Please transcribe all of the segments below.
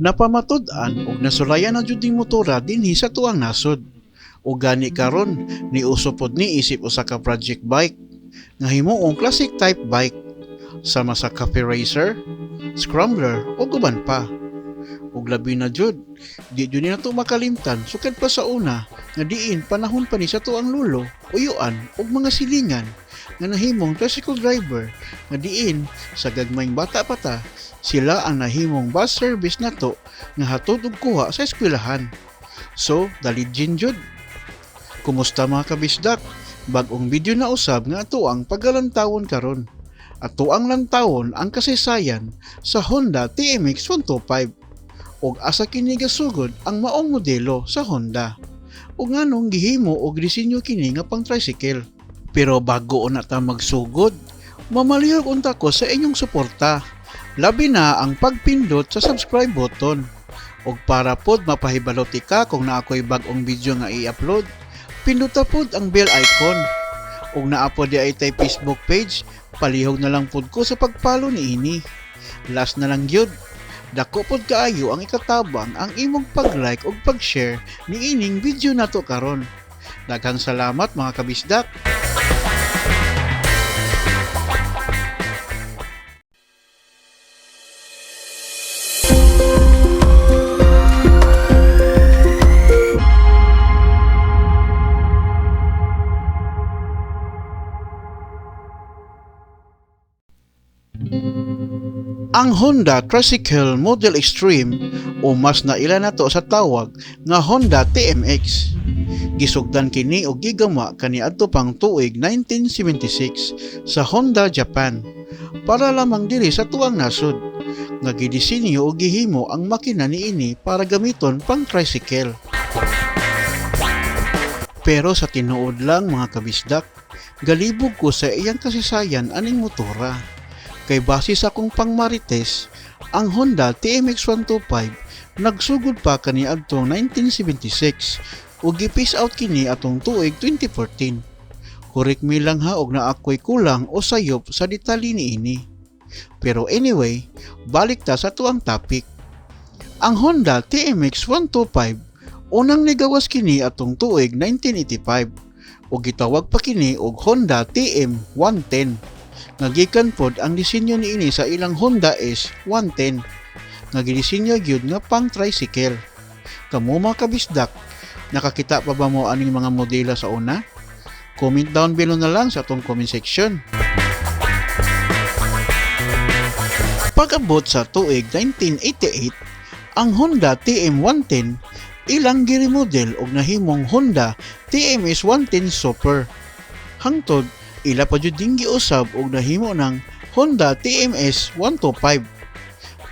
Napamatod-an og nasulayan na jud ning motora dinhi sa tuang nasod. O gani karon ni usopod ni isip usa ka project bike nga himuong classic type bike sama sa cafe racer, scrambler o guban pa. Ug labi na jud, di jud ni nato makalimtan sukad pa sa una nga diin panahon pa ni sa tuang lulo, uyuan ug mga silingan nga nahimong tricycle driver nga diin sa gagmayng bata pa sila ang nahimong bus service nato nga hatod og kuha sa eskwelahan. So, daligin jud. Kumusta mga kabisdak? Bagong video na usab nga ato ang paggalantawon karon. Ato ang lantawon ang kasaysayan sa Honda TMX 125 ug asa kini gasugod ang maong modelo sa Honda. Ug nganong gihimo og disenyo kini nga pang tricycle. Pero bago na ta magsugod, mamalihog unta ko sa inyong suporta Labi na ang pagpindot sa subscribe button. ug para pod mapahibaloti ka kung naa ko'y bag-ong video nga i-upload, pinduta pod ang bell icon. Ug naa pod di ay tay Facebook page, palihog na lang pod ko sa pagpalo ni ini. Last na lang gyud. Dako pod kaayo ang ikatabang ang imong pag-like ug pag-share ni ining video nato karon. Daghang salamat mga kabisdak. Ang Honda Tricycle Model Extreme o mas na to sa tawag nga Honda TMX. Gisugdan kini og gigama kaniadto pang tuig 1976 sa Honda Japan para lamang diri sa tuang nasod nga gidisenyo og gihimo ang makina niini para gamiton pang tricycle. Pero sa tinuod lang mga kabisdak, galibog ko sa iyang kasisayan aning motora Kay base sa kung pangmarites, ang Honda TMX125 nagsugod pa kani adtong 1976 ug gipis out kini atong tuig 2014. Korek mi lang ha og naa ako'y kulang o sayop sa detalye niini. Pero anyway, balik ta sa tuang topic. Ang Honda TMX125 unang nigawas kini atong tuig 1985 o gitawag pa kini og Honda TM110 nga gikan pod ang disenyo niini sa ilang Honda S110 nga gidisenyo gyud nga pang tricycle. Kamo makabisdak, nakakita pa ba mo aning mga modelo sa una? Comment down below na lang sa atong comment section. Pag-abot sa tuig 1988, ang Honda TM110 ilang girimodel og nahimong Honda TMS110 Super. Hangtod ila pa jud ding giusab og nahimo ng Honda TMS 125.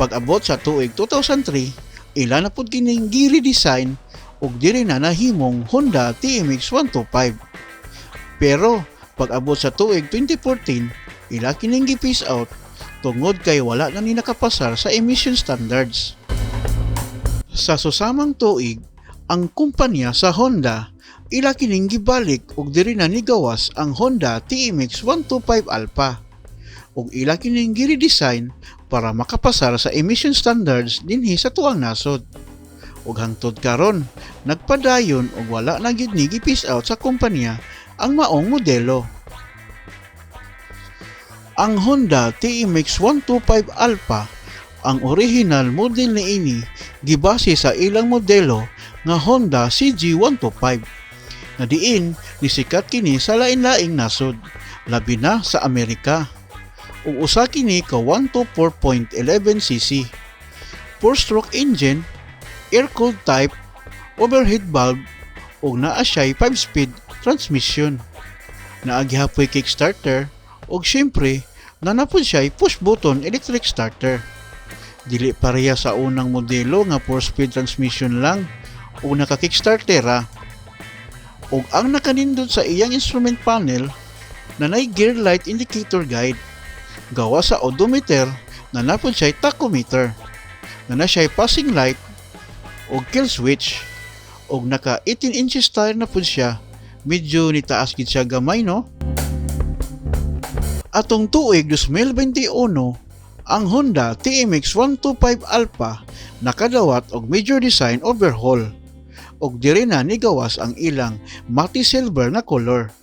Pag-abot sa tuig 2003, ila na pud kining gi-redesign og diri na nahimong Honda TMX 125. Pero pag-abot sa tuig 2014, ila kining gi-phase out tungod kay wala na ni nakapasar sa emission standards. Sa susamang tuig, ang kumpanya sa Honda ila kining gibalik ug diri na nigawas ang Honda TMX 125 Alpha ug ila kining gi-redesign para makapasar sa emission standards dinhi sa tuang nasod. Ug hangtod karon, nagpadayon ug wala na gyud ni gipis out sa kumpanya ang maong modelo. Ang Honda TMX 125 Alpha ang original model niini gibase sa ilang modelo nga Honda CG125 na diin nisikat kini sa lain-laing nasod, labi na sa Amerika. Ug usa kini ka 124.11cc. Four-stroke engine, air-cooled type, overhead valve, ug naa siya'y 5-speed transmission. Naagihapon kickstarter, ug syempre, nanapod siya'y push-button electric starter. Dili pareha sa unang modelo nga 4-speed transmission lang, ug naka-kickstartera ug ang nakanindot sa iyang instrument panel na nay gear light indicator guide gawa sa odometer na napod siya tachometer na na siya passing light ug kill switch ug naka 18 inches tire na pud siya medyo ni taas gid siya gamay no? Atong tuig 2021 Ang Honda TMX 125 Alpha nakadawat og major design overhaul og diri na nigawas ang ilang matte silver nga color.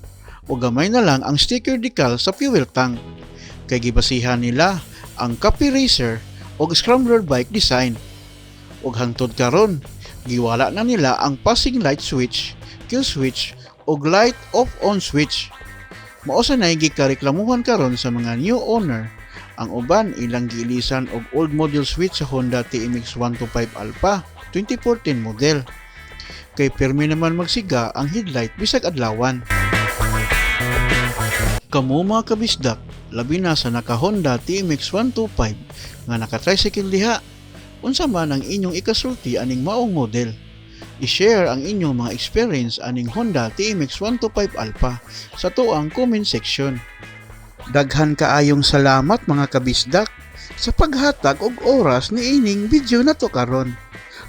O gamay na lang ang sticker decal sa fuel tank. Kay gibasihan nila ang copy racer og scrambler bike design. Ug hangtod karon giwala na nila ang passing light switch kill switch og light off on switch. Mao sa nay gikareklamuhan karon sa mga new owner ang uban ilang giilisan og old model switch sa Honda TMX 125 Alpha 2014 model kay permi naman magsiga ang headlight bisag adlawan Kamo mga kabisdak, labi na sa naka Honda TMX 125 nga naka-tricycle diha, unsa man ang inyong ikasulti aning maong model. I-share ang inyong mga experience aning Honda TMX 125 Alpha sa tuang comment section. Daghan kaayong salamat mga kabisdak sa paghatag og oras ni ining video na to karon.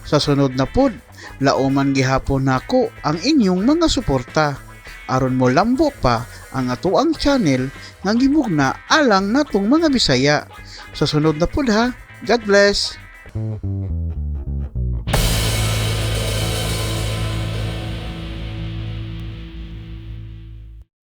Sa sunod na pod, lauman gihapon nako ang inyong mga suporta aron mo lambo pa ang atuang channel nga gimugna alang natong mga Bisaya. Sa sunod na pod ha. God bless.